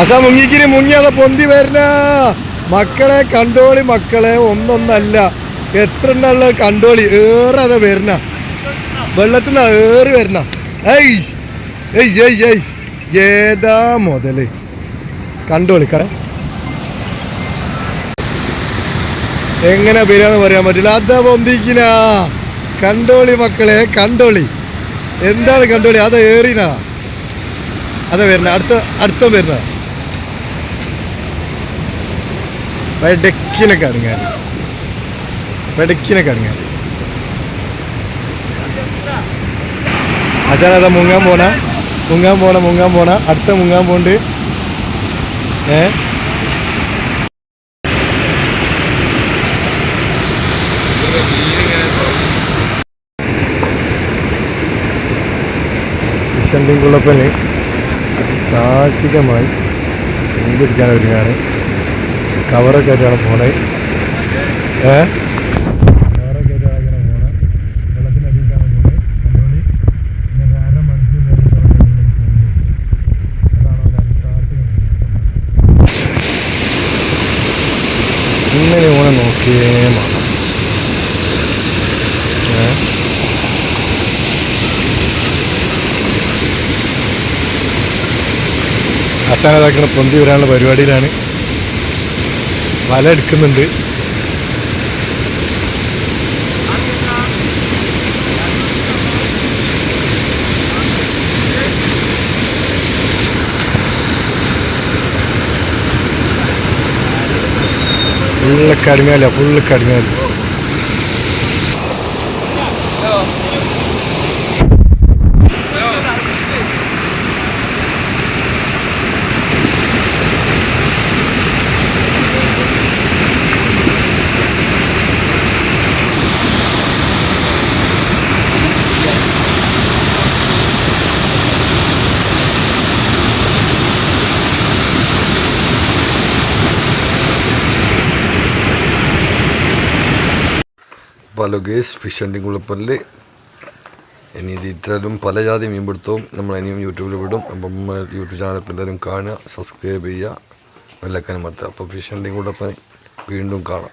അസ മുങ്ങിക്കിരി മുങ്ങിയാ പൊന്തി വരുന്ന മക്കളെ കണ്ടോളി മക്കളെ ഒന്നൊന്നല്ല. എത്ര എണ്ണുള്ള കണ്ടോളി? ഏറെ അത വരുന്ന വെള്ളത്തിൽ ഏറി വരുന്ന ഏയ് ഏയ് ഏയ് ഏയ്. ഏതാ മുതൽ? കണ്ടോളി കട എങ്ങനെ വരികയെന്ന് പറയാൻ പറ്റില്ല. അതാ പൊന്തിക്കിന. കണ്ടോളി മക്കളെ കണ്ടോളി. എന്താണ് കണ്ടോളി? അത് ഏറിനാ. അതാ വരുന്ന അടുത്ത അടുത്ത വരുന്ന വെടക്കിനെ കടങ്ങാൻ വെടക്കിനെ കടങ്ങാൻ അതാ മുങ്ങാൻ പോണ. മുങ്ങാൻ പോണ മുങ്ങാൻ പോണ. അടുത്ത മുങ്ങാൻ പോണ്ട്. ഏ? വിഷണ്ടിൻ കുളപ്പന് സാഹസികമായി മീൻ പിടിക്കാൻ ഒരുങ്ങാണ്. കവറൊക്കെ ആയിട്ടാണ് പോണേ. ഏ? ഇങ്ങനെ അതിസാഹസികം നോക്കിയേ അസാനതാക്കണ പൊന്തി വരാനുള്ള പരിപാടിയിലാണ്. വല എടുക്കുന്നുണ്ട്. ഫുള്ള് കടുങ്ങാല ഫുള്ള് കടുങ്ങാല. പല ഗേസ് ഫിഷ് ആൻഡിങ് കുളിപ്പല്ല് ഇനി ഇത് ഇത്തരം പല ജാതി മീൻപിടുത്തവും നമ്മൾ ഇനിയും യൂട്യൂബിൽ വിടും. അപ്പം യൂട്യൂബ് ചാനൽ എല്ലാവരും കാണുക സബ്സ്ക്രൈബ് ചെയ്യുക വെല്ലക്കാനും മറത്തുക അപ്പോൾ ഫിഷ് ആൻഡിങ് കുളപ്പൻ വീണ്ടും കാണാം.